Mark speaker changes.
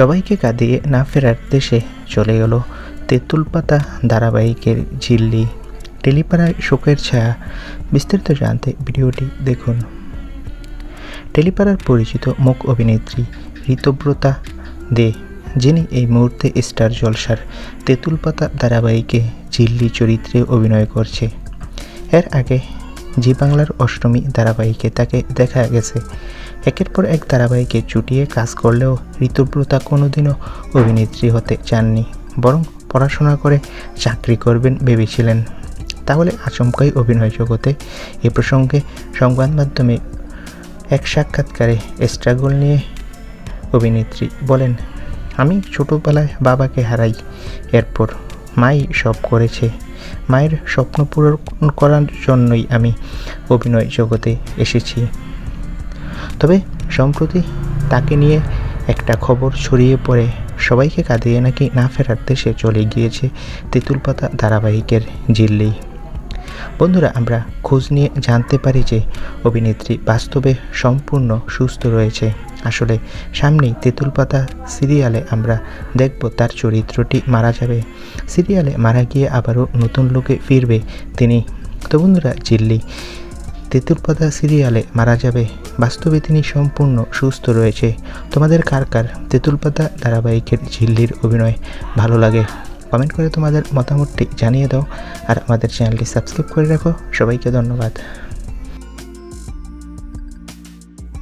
Speaker 1: সবাইকে কাঁদিয়ে না ফেরার দেশে চলে গেল তেঁতুল পাতা ধারাবাহিকের ঝিল্লি টেলিপাড়ায় শোকের ছায়া। বিস্তারিত জানতে ভিডিওটি দেখুন। টেলিপাড়ার পরিচিত মুখ অভিনেত্রী ঋতব্রতা দে, যিনি এই মুহূর্তে স্টার জলসার তেঁতুল পাতা ধারাবাহিকে ঝিল্লি চরিত্রে অভিনয় করছে। এর আগে জি বাংলার অষ্টমী ধারাবাহিকে তাকে দেখা গেছে। একের পর এক ধারাবাহিকে চুটিয়ে কাজ করলেও ঋতুব্রতা কোনোদিনও অভিনেত্রী হতে চাননি, বরং পড়াশোনা করে চাকরি করবেন ভেবেছিলেন। তাহলে আচমকাই অভিনয় জগতে এ প্রসঙ্গে সংবাদ মাধ্যমে এক সাক্ষাৎকারে স্ট্রাগল নিয়ে অভিনেত্রী বলেন, আমি ছোটোবেলায় বাবাকে হারাই, এরপর মাই সব করেছে। মায়ের স্বপ্ন পূরণ করার জন্যই আমি অভিনয় জগতে এসেছি। তবে সম্প্রতি তাকে নিয়ে একটা খবর ছড়িয়ে পড়ে। সবাইকে কাঁদিয়ে নাকি না ফেরার দেশে চলে গিয়েছে তেঁতুল পাতা ধারাবাহিকের জিল্লি। বন্ধুরা, আমরা খোঁজ নিয়ে জানতে পারি যে অভিনেত্রী বাস্তবে সম্পূর্ণ সুস্থ রয়েছে। আসলে সামনেই তেঁতুল পাতা সিরিয়ালে আমরা দেখব তার চরিত্রটি মারা যাবে। সিরিয়ালে মারা গিয়ে আবারও নতুন লোকে ফিরবে তিনি। তো বন্ধুরা, জিল্লি তেঁতুল পাতা সিরিয়ালে মারা যাবে, বাস্তবে তিনি সম্পূর্ণ সুস্থ রয়েছে। তোমাদের কার কার তেঁতুল পাতা ধারাবাহিকের ঝিল্লির অভিনয় ভালো লাগে? কমেন্ট করে তোমাদের মতামতটি জানিয়ে দাও আর আমাদের চ্যানেলটি সাবস্ক্রাইব করে রাখো। সবাইকে ধন্যবাদ।